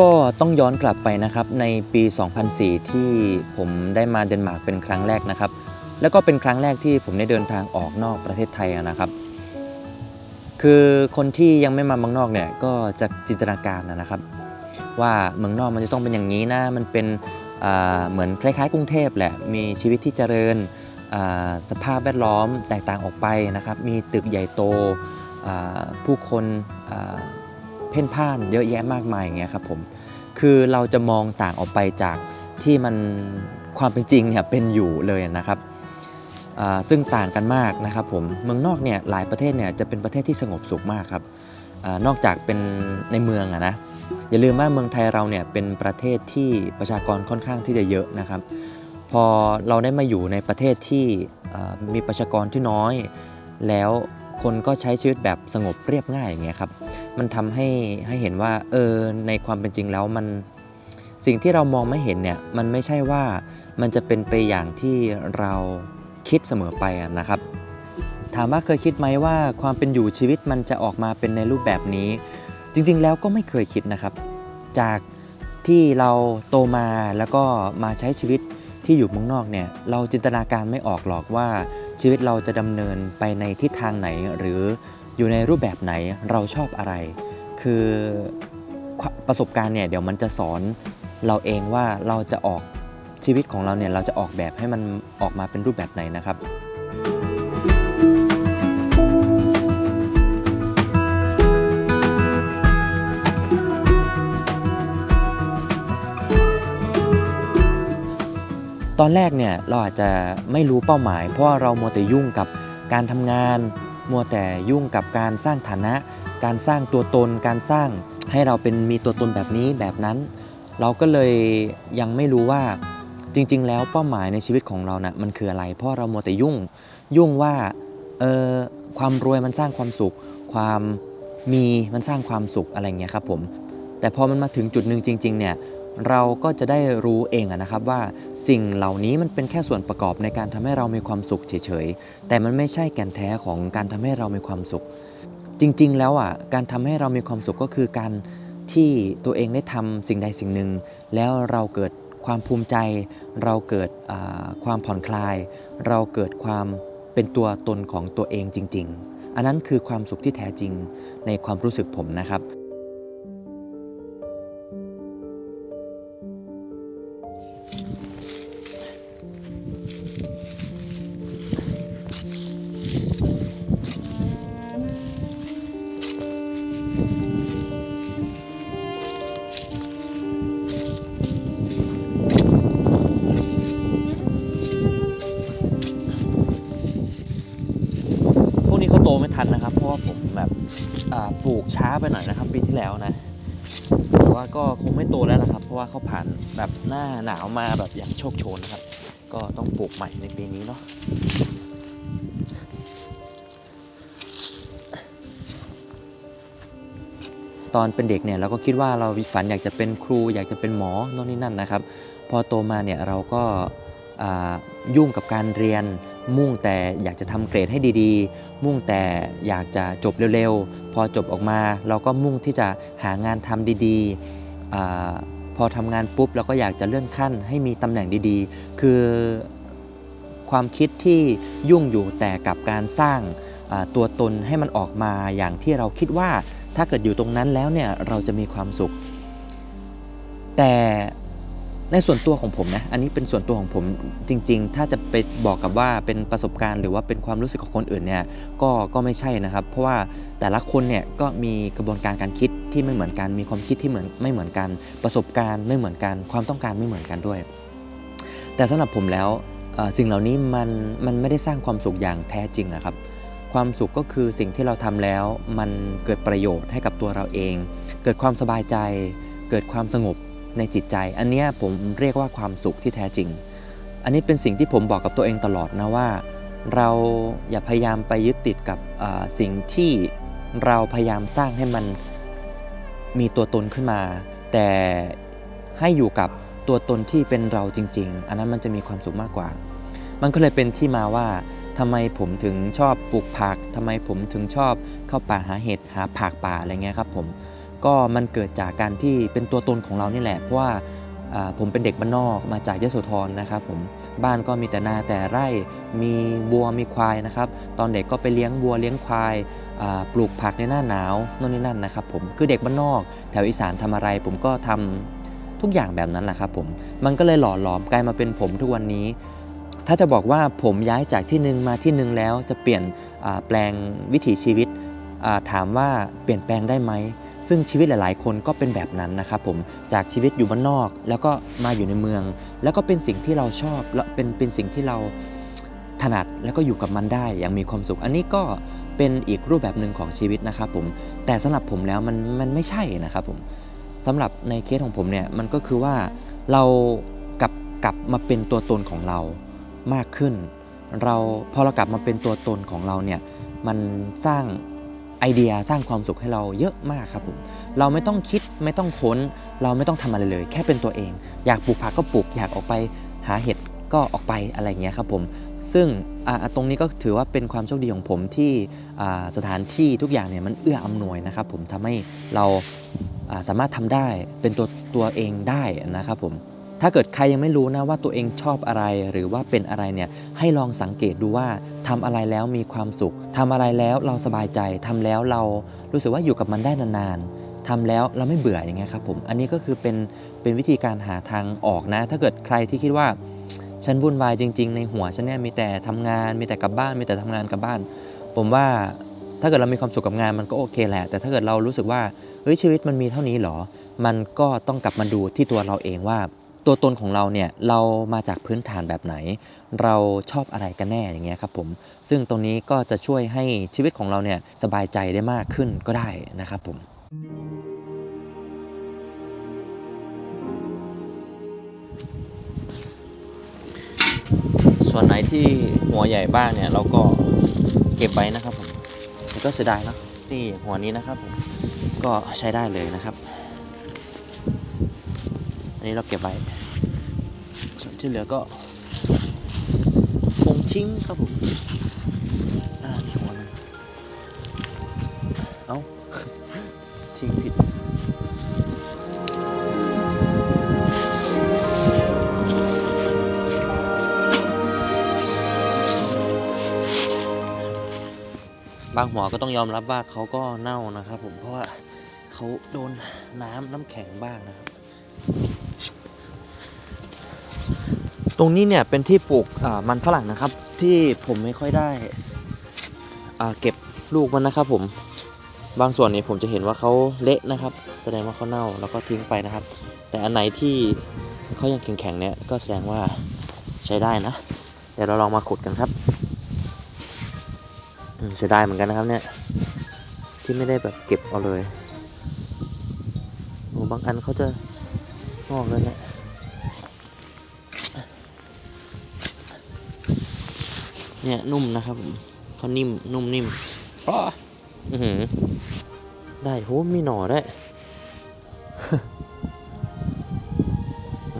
ก็ต้องย้อนกลับไปนะครับในปี 2004 ที่ผมได้มาเดนมาร์กเป็นครั้งแรกนะครับ แล้วก็เป็นครั้งแรกที่ผมได้เดินทางออกนอกประเทศไทยนะครับ คือคนที่ยังไม่มาเมืองนอกเนี่ยก็จะจินตนาการนะครับ ว่าเมืองนอกมันจะต้องเป็นอย่างนี้นะมันเป็นเหมือนคล้ายๆ กรุงเทพแหละมีชีวิตที่เจริญสภาพแวดล้อมแตกต่างออกไปนะครับ มีตึกใหญ่โตผู้คน เพ่นพ่านเยอะแยะมากมายอย่างเงี้ยครับผมคือเราจะมองต่างออกไปจากที่มันความเป็นจริงเนี่ยเป็นอยู่เลยนะครับซึ่งต่างกันมากนะครับผมเมืองนอกเนี่ยหลายประเทศเนี่ยจะเป็นประเทศที่สงบสุขมากครับอนอกจากเป็นในเมืองอะนะอย่าลืมว่าเมืองไทยเราเนี่ยเป็นประเทศที่ประชากรค่อนข้างที่จะเยอะนะครับ พอเราได้มาอยู่ในประเทศที่มีประชากรที่น้อย แล้ว คนก็ใช้ชีวิตแบบสงบเรียบง่ายอย่างเงี้ยครับ มันทำให้ให้เห็นว่าเออในความเป็นจริงแล้วมันสิ่งที่เรามองไม่เห็นเนี่ยมันไม่ใช่ว่ามันจะเป็นไปอย่างที่เราคิดเสมอไปนะครับ ถามว่าเคยคิดไหมว่าความเป็นอยู่ชีวิตมันจะออกมาเป็นในรูปแบบนี้ จริงๆแล้วก็ไม่เคยคิดนะครับ จากที่เราโตมาแล้วก็มาใช้ชีวิต ที่อยู่เมืองนอกเนี่ยเราจินตนาการไม่ออกหรอกว่าชีวิตเราจะดำเนินไปในทิศทางไหน หรืออยู่ในรูปแบบไหนเราชอบอะไร คือประสบการณ์เนี่ยเดี๋ยวมันจะสอนเราเองว่าเราจะออกชีวิตของเราเนี่ยเราจะออกแบบให้มันออกมาเป็นรูปแบบไหนนะครับ ตอนแรกเนี่ยเราอาจจะไม่รู้เป้าหมาย เพราะเรามัวแต่ยุ่งกับการทำงาน มัวแต่ยุ่งกับการสร้างฐานะ การสร้างตัวตน การสร้างให้เราเป็นมีตัวตนแบบนี้แบบนั้น เราก็เลยยังไม่รู้ว่าจริง ๆ แล้วเป้าหมายในชีวิตของเรานะ่ะมันคืออะไร เพราะเรามัวแต่ยุ่งยุ่งว่าเออความรวยมันสร้างความสุข ความมีมันสร้างความสุขอะไรเงี้ยครับผมแต่พอมันมาถึงจุดหนึ่งจริง ๆ เนี่ย เราก็จะได้รู้เองนะครับว่าสิ่งเหล่านี้มันเป็นแค่ส่วนประกอบในการทำให้เรามีความสุขเฉยๆ แต่มันไม่ใช่แก่นแท้ของการทำให้เรามีความสุข จริงๆ แล้วอะการทำให้เรามีความสุขก็คือการที่ตัวเองได้ทำสิ่งใดสิ่งหนึ่ง แล้วเราเกิดความภูมิใจ เราเกิดความผ่อนคลาย เราเกิดความเป็นตัวตนของตัวเองจริง ๆ อันนั้นคือความสุขที่แท้จริงในความรู้สึกผมนะครับ ช้าไปหน่อยนะครับปีที่แล้วนะแต่ว่าก็คงไม่โตแล้วนะครับ เพราะว่าเขาผ่านแบบหน้าหนาวมาแบบอย่างโชคโชนนะครับ ก็ต้องปลูกใหม่ในปีนี้เนาะตอนเป็นเด็กเนี่ยเราก็คิดว่าเราฝันอยากจะเป็นครู อยากจะเป็นหมอโน่นนี่นั่นนะครับ พอโตมาเนี่ยเราก็ยุ่งกับการเรียน มุ่งแต่อยากจะทำเกรดให้ดีๆ มุ่งแต่อยากจะจบเร็วๆ พอจบออกมาเราก็มุ่งที่จะหางานทำดีๆอพอทำงานปุ๊บเราก็อยากจะเลื่อนขั้นให้มีตำแหน่งดีๆ คือความคิดที่ยุ่งอยู่แต่กับการสร้างตัวตนให้มันออกมาอย่างที่เราคิดว่าถ้าเกิดอยู่ตรงนั้นแล้วเนี่ยเราจะมีความสุข แต่ ในส่วนตัวของผมนะ อันนี้เป็นส่วนตัวของผมจริง ๆ ถ้าจะไปบอกกับว่าเป็นประสบการณ์หรือว่าเป็นความรู้สึกของคนอื่นเนี่ย ก็ก็ไม่ใช่นะครับ เพราะว่าแต่ละคนเนี่ยก็มีกระบวนการการคิดที่ไม่เหมือนกัน มีความคิดที่เหมือนไม่เหมือนกัน ประสบการณ์ไม่เหมือนกัน ความต้องการไม่เหมือนกันด้วย แต่สำหรับผมแล้วสิ่งเหล่านี้มันมันไม่ได้สร้างความสุขอย่างแท้จริงนะครับ ความสุขก็คือสิ่งที่เราทำแล้วมันเกิดประโยชน์ให้กับตัวเราเอง เกิดความสบายใจ เกิดความสงบ ในจิตใจ อันนี้ผมเรียกว่าความสุขที่แท้จริง อันนี้เป็นสิ่งที่ผมบอกกับตัวเองตลอดนะว่า เราอย่าพยายามไปยึดติดกับสิ่งที่เราพยายามสร้างให้มันมีตัวตนขึ้นมา แต่ให้อยู่กับตัวตนที่เป็นเราจริง ๆ อันนั้นมันจะมีความสุขมากกว่า มันก็เลยเป็นที่มาว่าทำไมผมถึงชอบปลูกผักทำไมผมถึงชอบเข้าป่าหาเห็ดหาผักป่าอะไรเงี้ยครับผม ก็มันเกิดจากการที่เป็นตัวตนของเรานี่แหละ เพราะว่าผมเป็นเด็กบ้านนอกมาจากยโสธรนะครับผมบ้านก็มีแต่นาแต่ไร่มีวัวมีควายนะครับตอนเด็กก็ไปเลี้ยงวัวเลี้ยงควายปลูกผักในหน้าหนาวโน่นนี่นั่นนะครับผมคือเด็กบ้านนอก แถวอีสานทำอะไร ผมก็ทำทุกอย่างแบบนั้นแหละครับผมมันก็เลยหล่อหลอมกลายมาเป็นผมทุกวันนี้ ถ้าจะบอกว่าผมย้ายจากที่หนึ่งมาที่หนึ่งแล้วจะเปลี่ยนแปลงวิถีชีวิตถามว่าเปลี่ยนแปลงได้ไหม ซึ่งชีวิตหลาย ๆ คนก็เป็นแบบนั้นนะครับผมจากชีวิตอยู่บ้านนอก แล้วก็มาอยู่ในเมือง แล้วก็เป็นสิ่งที่เราชอบและเป็นเป็นสิ่งที่เราถนัดแล้วก็อยู่กับมันได้อย่างมีความสุข อันนี้ก็เป็นอีกรูปแบบหนึ่งของชีวิตนะครับผมแต่สำหรับผมแล้วมันมันไม่ใช่นะครับผมสำหรับในเคสของผมเนี่ยมันก็คือว่าเรากลับกลับมาเป็นตัวตนของเรามากขึ้น เราพอเรากลับมาเป็นตัวตนของเราเนี่ยมันสร้าง ไอเดียสร้างความสุขให้เราเยอะมากครับผม เราไม่ต้องคิดไม่ต้องค้น เราไม่ต้องทำอะไรเลย แค่เป็นตัวเอง อยากปลูกผักก็ปลูกอยากออกไปหาเห็ดก็ออกไปอะไรอย่างเงี้ยครับผม ซึ่งตรงนี้ก็ถือว่าเป็นความโชคดีของผมที่สถานที่ทุกอย่างเนี่ยมันเอื้ออำนวยนะครับผมทำให้เราอ่าสามารถทำได้เป็นตัวตัวเองได้นะครับผม ถ้าเกิดใครยังไม่รู้นะว่าตัวเองชอบอะไรหรือว่าเป็นอะไรเนี่ยให้ลองสังเกตดูว่าทำอะไรแล้วมีความสุขทำอะไรแล้วเราสบายใจทำแล้วเรารู้สึกว่าอยู่กับมันได้นานๆทำแล้วเราไม่เบื่ออย่างเงี้ยครับผมอันนี้ก็คือเป็นเป็นวิธีการหาทางออกนะ ถ้าเกิดใครที่คิดว่าฉันวุ่นวายจริง ๆ ในหัวฉันเนี่ยมีแต่ทำงาน มีแต่กลับบ้าน มีแต่ทำงานกลับบ้าน ผมว่าถ้าเกิดเรามีความสุขกับงานมันก็โอเคแหละ แต่ถ้าเกิดเรารู้สึกว่าเฮ้ยชีวิตมันมีเท่านี้หรอ มันก็ต้องกลับมาดูที่ตัวเราเองว่า ตัวตนของเราเนี่ยเรามาจากพื้นฐานแบบไหน เราชอบอะไรกันแน่อย่างเงี้ยครับผม ซึ่งตรงนี้ก็จะช่วยให้ชีวิตของเราเนี่ยสบายใจได้มากขึ้นก็ได้นะครับผมส่วนไหนที่หัวใหญ่บ้างเนี่ยเราก็เก็บไว้นะครับผมก็เสียดายเนะนี่หัวนี้นะครับผมก็ใช้ได้เลยนะครับ อันนี้เราเก็บไว้ ส่วนที่เหลือก็คงทิ้งครับผมอ่ามีหัวนึงเอ้า ทิ้งผิดบางหัวก็ต้องยอมรับว่าเขาก็เน่านะครับผมเพราะว่าเขาโดนน้ำน้ำแข็งบ้างนะครับ ตรงนี้เนี่ยเป็นที่ปลูกมันฝรั่งนะครับ ที่ผมไม่ค่อยได้เก็บลูกมันนะครับ ผมบางส่วนเนี่ยผมจะเห็นว่าเขาเละนะครับ แสดงว่าเขาเน่าแล้วก็ทิ้งไปนะครับ แต่อันไหนที่เขายังแข็งๆเนี่ยก็แสดงว่าใช้ได้นะ เดี๋ยวเราลองมาขุดกันครับเสียดายเหมือนกันนะครับเนี่ยที่ไม่ได้แบบเก็บเอาเลยโอ้บางอันเขาจะงอกแล้วเนี่ย เนี่ยนุ่มนะครับผมเขานิ่มนุ่มนิ่มอ้ออือหือได้โหมีหน่อได้วย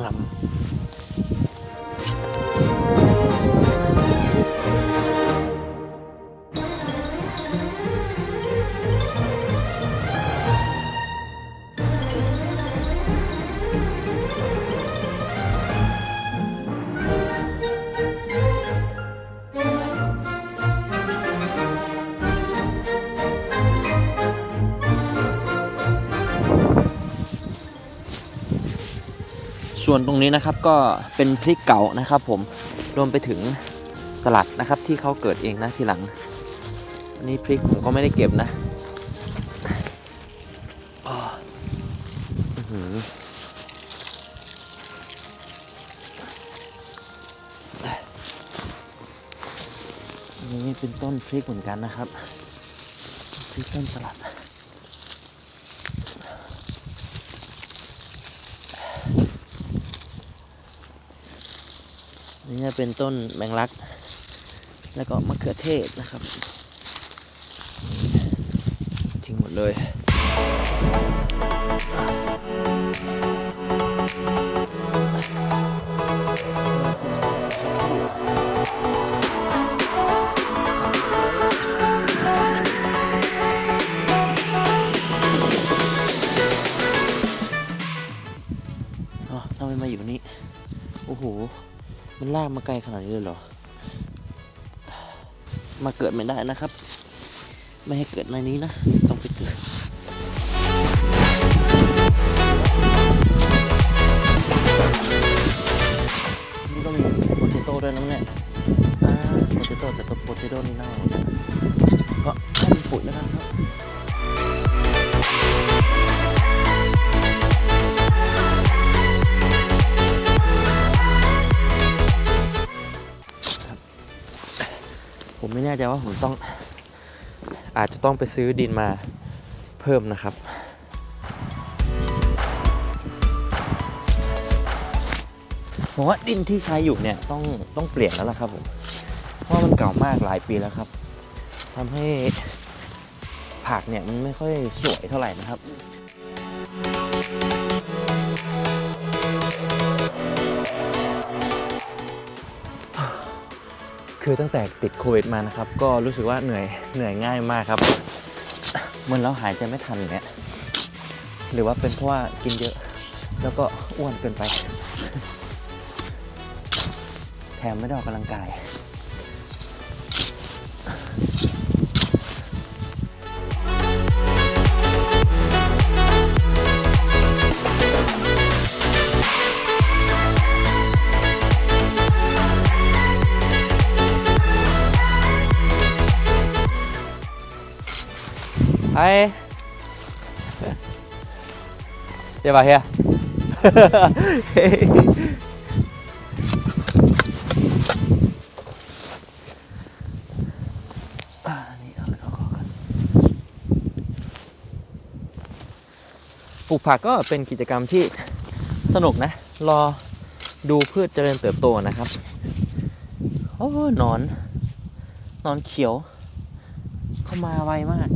งำ ส่วนตรงนี้นะครับก็เป็นพริกเก่านะครับ ผมรวมไปถึงสลัดนะครับที่เขาเกิดเองนะทีหลังอันนี้พริกผมก็ไม่ได้เก็บนะอ้ออือนนี้เป็นต้นพริกเหมือนกันนะครับพริกต้นสลัด นี่จะเป็นต้นแมงลัก แล้วก็มะเขือเทศนะครับ ทิ้งหมดเลย นี้เลยเหรอ มาเกิดไม่ได้นะครับ ไม่ให้เกิดในนี้นะ ต้องไปเกิดนี่ก็มีโปเตโต้ด้วยนะเนี่ยอ่าโปเตโต้แต่ตัวโปเตโต้นี่น่าก็ ผมไม่แน่ใจว่าผมต้องอาจจะต้องไปซื้อดินมาเพิ่มนะครับ ผมว่าดินที่ใช้อยู่เนี่ยต้องต้องเปลี่ยนแล้วล่ะครับผมเพราะมันเก่ามากหลายปีแล้วครับทำให้ผักเนี่ยมันไม่ค่อยสวยเท่าไหร่นะครับ คือตั้งแต่ติดโควิดมานะครับ ก็รู้สึกว่าเหนื่อยเหนื่อยง่ายมากครับเหมือนเราหายใจไม่ทันเนี่ยหรือว่าเป็นเพราะว่ากินเยอะ แล้วก็อ้วนเกินไป แถมไม่ได้ออกกำลังกาย Hej. Det var her. Hej. อ่านี่เอาเข้าก่อนปลูกผักก็เป็นกิจกรรมที่สนุกนะ รอดูพืชเจริญเติบโตนะครับ โอ้หนอนหนอนเขียว เข้ามาไวมาก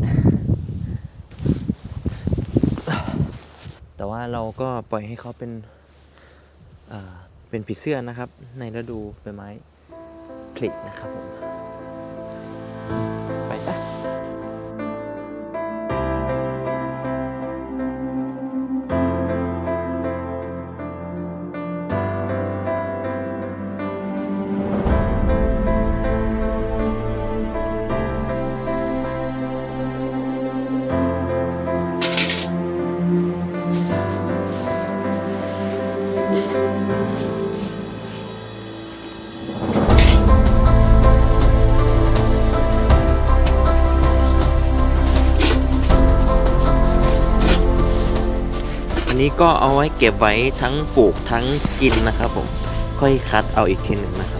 แต่ว่าเราก็ปล่อยให้เขาเป็นอ่าเป็นผีเสื้อนะครับ ในฤดูใบไม้ผลินะครับผม นี้ก็เอาไว้เก็บไว้ทั้งปลูกทั้งกินนะครับผม ค่อยคัดเอาอีกทีหนึ่งนะครับ